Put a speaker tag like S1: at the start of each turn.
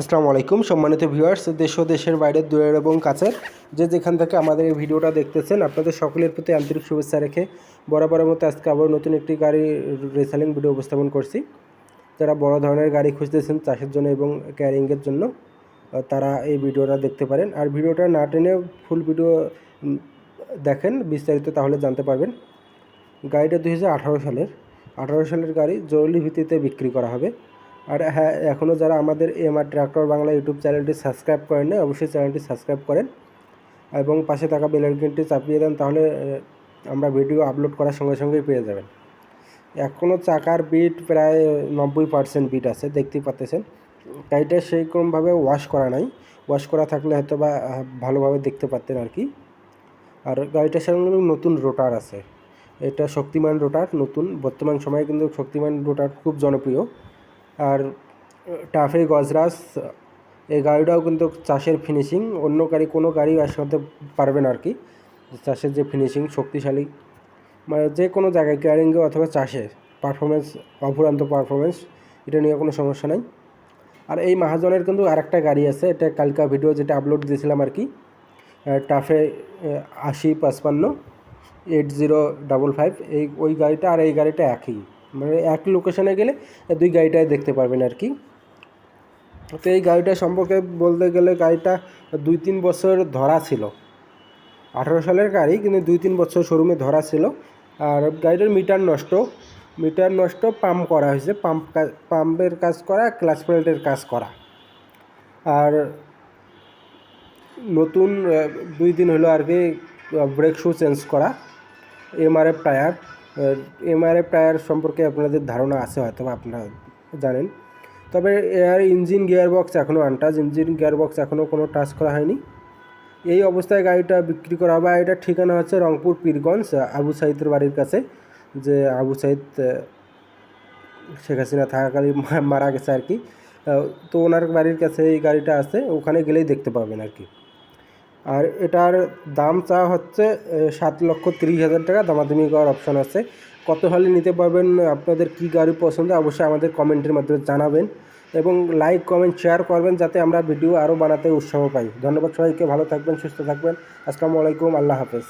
S1: আসসালামু আলাইকুম। সম্মানিত ভিউয়ার্স, দেশ ও দেশের বাইরে, দূরের এবং কাছের যে যেখান থেকে আমাদের এই ভিডিওটা দেখতেছেন, আপনাদের সকলের প্রতি আন্তরিক শুভেচ্ছা রেখে বরাবরের মতো আজকে আবার নতুন একটি গাড়ি রিসেলিং ভিডিও উপস্থাপন করছি। যারা বড় ধরনের গাড়ি খুঁজতেছেন চাষের জন্য এবং ক্যারিংয়ের জন্য তারা এই ভিডিওটা দেখতে পারেন। আর ভিডিওটা না টেনে ফুল ভিডিও দেখেন, বিস্তারিত তাহলে জানতে পারবেন। গাড়িটা দুই হাজার আঠারো সালের। আঠারো সালের গাড়ি জরুরি ভিত্তিতে বিক্রি করা হবে। আর হ্যাঁ এখনও যারা আমাদের এমআর ট্র্যাক্টর বাংলা ইউটিউব চ্যানেলটি সাবস্ক্রাইব করেন না অবশ্যই চ্যানেলটি সাবস্ক্রাইব করেন এবং পাশে থাকা বেল আইকনটি চাপিয়ে দেন, তাহলে আমরা ভিডিও আপলোড করার সঙ্গে সঙ্গেই পেয়ে যাবেন। এখনও চাকার বিট প্রায় নব্বই পার্সেন্ট বিট আছে দেখতেই পাচ্ছেন। গাড়িটা সেইরকমভাবে ওয়াশ করা নাই, ওয়াশ করা থাকলে হয়তো বা ভালোভাবে দেখতে পারতেন আর কি। আর গাড়িটার সঙ্গে নতুন রোটার আছে, এটা শক্তিমান রোটার, নতুন। বর্তমান সময়ে কিন্তু শক্তিমান রোটার খুব জনপ্রিয়। আর টাফে গজরাস এই গাড়িটাও কিন্তু চাষের ফিনিশিং অন্য গাড়ি, কোনো গাড়ি আসাতে পারবে না আর কি। চাষের যে ফিনিশিং শক্তিশালী মানে যে কোনো জায়গায় ক্যারিংয়ে অথবা চাষে পারফরমেন্স অফুরান্ত পারফরমেন্স এটা নিয়ে কোনো সমস্যা নাই। আর এই মাহাজনের কিন্তু আরেকটা গাড়ি আছে, এটা কালকা ভিডিও যেটা আপলোড দিয়েছিলাম আর কি টাফে আশি পাঁচপান্ন এইট জিরো ডাবল ফাইভ এই, ওই গাড়িটা আর এই গাড়িটা একই। মানে এক লোকেশনে গেলে দুই গাড়িটাই দেখতে পারবেন আর কি। তো এই গাড়িটা সম্পর্কে বলতে গেলে গাড়িটা দুই তিন বছর ধরা ছিল। আঠারো সালের গাড়ি, কিন্তু দুই তিন বছর শোরুমে ধরা ছিল। আর গাড়িটার মিটার নষ্ট। মিটার নষ্ট পাম্প করা হয়েছে। পাম্প পাম্পের কাজ করা ক্লাস প্লেটের কাজ করা। আর নতুন দুই দিন হলো আর কি ব্রেক শু চেঞ্জ করা এমআরএফ টায়ার এমআরএফ টায়ার সম্পর্কে আপনাদের ধারণা আছে হয়তো আপনারা জানেন। তবে এর ইঞ্জিন গিয়ার বক্স এখনও আনটাচ, ইঞ্জিন গিয়ার বক্স এখনও কোনো টাচ করা হয়নি। এই অবস্থায় গাড়িটা বিক্রি করা হবে এটার ঠিকানা হচ্ছে রংপুর পীরগঞ্জ, আবু সাইদের বাড়ির কাছে, যে আবু সাইদ শেখ হাসিনা থাকাকালীন মারা গেছে আর কি। তো ওনার বাড়ির কাছে এই গাড়িটা আছে, ওখানে গেলেই দেখতে পাবেন আর কি। আর এটার দাম চা হচ্ছে সাত লক্ষ তিরিশ হাজার টাকা। দামাদামি করার অপশান আছে। কত হলে নিতে পারবেন, আপনাদের কি গাড়ি পছন্দ, অবশ্যই আমাদের কমেন্টের মাধ্যমে জানাবেন এবং লাইক কমেন্ট শেয়ার করবেন যাতে আমরা ভিডিও আরও বানাতে উৎসাহ পাই। ধন্যবাদ সবাইকে, ভালো থাকবেন, সুস্থ থাকবেন। আসসালামু আলাইকুম, আল্লাহ হাফেজ।